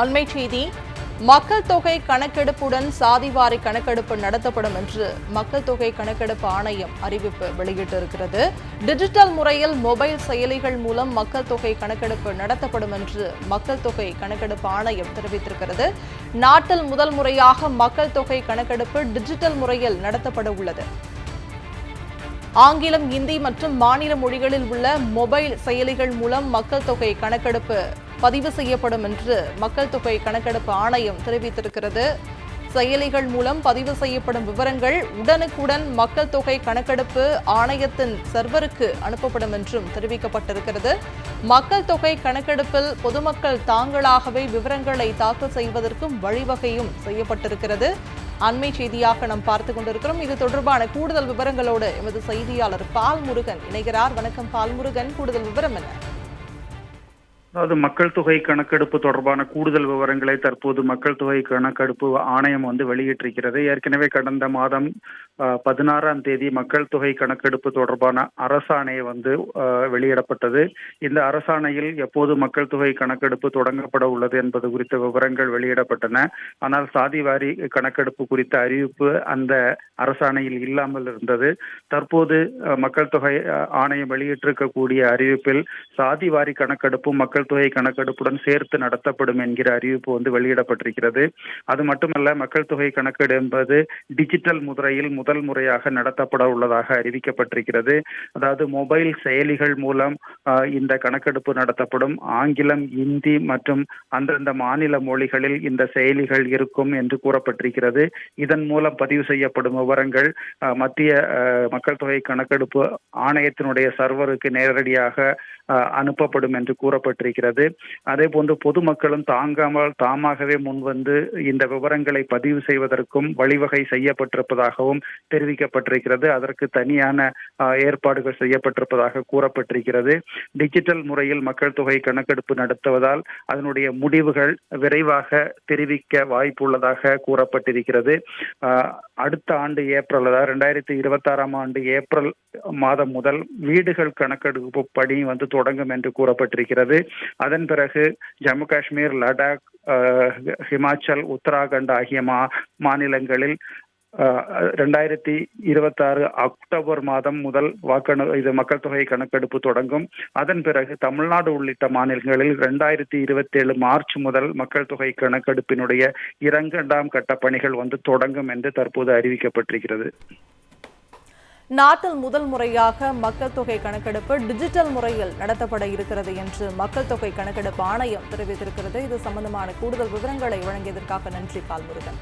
அண்மை செய்தி மக்கள் தொகை கணக்கெடுப்புடன் சாதிவாரி கணக்கெடுப்பு நடத்தப்படும் என்று மக்கள் தொகை கணக்கெடுப்பு ஆணையம் அறிவிப்பு வெளியிட்டிருக்கிறது. டிஜிட்டல் முறையில் மொபைல் செயலிகள் மூலம் மக்கள் தொகை கணக்கெடுப்பு நடத்தப்படும் என்று மக்கள் தொகை கணக்கெடுப்பு ஆணையம் தெரிவித்திருக்கிறது. நாட்டில் முதல் முறையாக மக்கள் தொகை கணக்கெடுப்பு டிஜிட்டல் முறையில் நடத்தப்பட உள்ளது. ஆங்கிலம் இந்தி மற்றும் மாநில மொழிகளில் உள்ள மொபைல் செயலிகள் மூலம் மக்கள் தொகை கணக்கெடுப்பு பதிவு செய்யப்படும் என்று மக்கள் தொகை கணக்கெடுப்பு ஆணையம் தெரிவித்திருக்கிறது. செயலிகள் மூலம் பதிவு செய்யப்படும் விவரங்கள் உடனுக்குடன் மக்கள் தொகை கணக்கெடுப்பு ஆணையத்தின் சர்வருக்கு அனுப்பப்படும் என்றும் தெரிவிக்கப்பட்டிருக்கிறது. மக்கள் தொகை கணக்கெடுப்பில் பொதுமக்கள் தாங்களாகவே விவரங்களை தாக்கல் செய்வதற்கும் வழிவகையும் செய்யப்பட்டிருக்கிறது. அண்மை செய்தியாக நாம் பார்த்து கொண்டிருக்கிறோம். இது தொடர்பான கூடுதல் விவரங்களோடு எமது செய்தியாளர் பால்முருகன் இணைகிறார். வணக்கம் பால்முருகன். கூடுதல் விவரம் என்ன? அதாவது மக்கள் தொகை கணக்கெடுப்பு தொடர்பான கூடுதல் விவரங்களை தற்போது மக்கள் தொகை கணக்கெடுப்பு ஆணையம் வந்து வெளியிட்டிருக்கிறது. ஏற்கனவே கடந்த மாதம் பதினாறாம் தேதி மக்கள் தொகை கணக்கெடுப்பு தொடர்பான அரசாணை வந்து வெளியிடப்பட்டது. இந்த அரசாணையில் எப்போது மக்கள் தொகை கணக்கெடுப்பு தொடங்கப்பட உள்ளது என்பது குறித்த விவரங்கள் வெளியிடப்பட்டன. ஆனால் சாதிவாரி கணக்கெடுப்பு குறித்த அறிவிப்பு அந்த அரசாணையில் இல்லாமல் இருந்தது. தற்போது மக்கள் தொகை ஆணையம் வெளியிட்டிருக்கக்கூடிய அறிவிப்பில் சாதிவாரி கணக்கெடுப்பும் மக்கள் தொகை கணக்கெடுப்புடன் சேர்த்து நடத்தப்படும் என்கிற அறிவிப்பு வந்து வெளியிடப்பட்டிருக்கிறது. அது மட்டுமல்ல மக்கள் தொகை கணக்கெடு என்பது டிஜிட்டல் முறையில் முதல் முறையாக நடத்தப்பட உள்ளதாக அறிவிக்கப்பட்டிருக்கிறது. அதாவது மொபைல் செயலிகள் மூலம் இந்த கணக்கெடுப்பு நடத்தப்படும். ஆங்கிலம் இந்தி மற்றும் அந்தந்த மாநில மொழிகளில் இந்த செயலிகள் இருக்கும் என்று கூறப்பட்டிருக்கிறது. இதன் மூலம் பதிவு செய்யப்படும் விவரங்கள் மத்திய மக்கள் தொகை கணக்கெடுப்பு ஆணையத்தினுடைய சர்வருக்கு நேரடியாக அனுப்பப்படும் என்று கூறப்பட்டிருக்கிறது. அதே போன்று பொதுமக்களும் தாங்காமல் தாமாகவே முன்வந்து இந்த விவரங்களை பதிவு செய்வதற்கும் வழிவகை செய்யப்பட்டிருப்பதாகவும் தெரிவிக்கப்பட்டிருக்கிறது. அதற்கு தனியான ஏற்பாடுகள் செய்யப்பட்டிருப்பதாக கூறப்பட்டிருக்கிறது. டிஜிட்டல் முறையில் மக்கள் தொகை கணக்கெடுப்பு நடத்துவதால் அதனுடைய முடிவுகள் விரைவாக தெரிவிக்க வாய்ப்புள்ளதாக கூறப்பட்டிருக்கிறது. அடுத்த ஆண்டு ஏப்ரல் அதாவது ரெண்டாயிரத்தி இருபத்தாறாம் ஆண்டு ஏப்ரல் மாதம் முதல் வீடுகள் கணக்கெடுப்பு பணி வந்து தொடங்கும் என்று கூறப்பட்டிருக்கிறது. அதன் பிறகு ஜம்மு காஷ்மீர் லடாக் ஹிமாச்சல் உத்தராகண்ட் ஆகிய மா மாநிலங்களில் ரெண்டாயிரத்தி இருபத்தாறு அக்டோபர் மாதம் முதல் வாக்கெணு இது மக்கள் தொகை கணக்கெடுப்பு தொடங்கும். அதன் பிறகு தமிழ்நாடு உள்ளிட்ட மாநிலங்களில் ரெண்டாயிரத்தி இருபத்தேழு மார்ச் முதல் மக்கள் தொகை கணக்கெடுப்பினுடைய இரண்டாம் கட்ட பணிகள் வந்து தொடங்கும் என்று தற்போது அறிவிக்கப்பட்டிருக்கிறது. நாட்டில் முதல் முறையாக மக்கள் தொகை கணக்கெடுப்பு டிஜிட்டல் முறையில் நடத்தப்பட இருக்கிறது என்று மக்கள் தொகை கணக்கெடுப்பு ஆணையம் தெரிவித்திருக்கிறது. இது சம்பந்தமான கூடுதல் விவரங்களை வழங்கியதற்காக நன்றி பால்முருகன்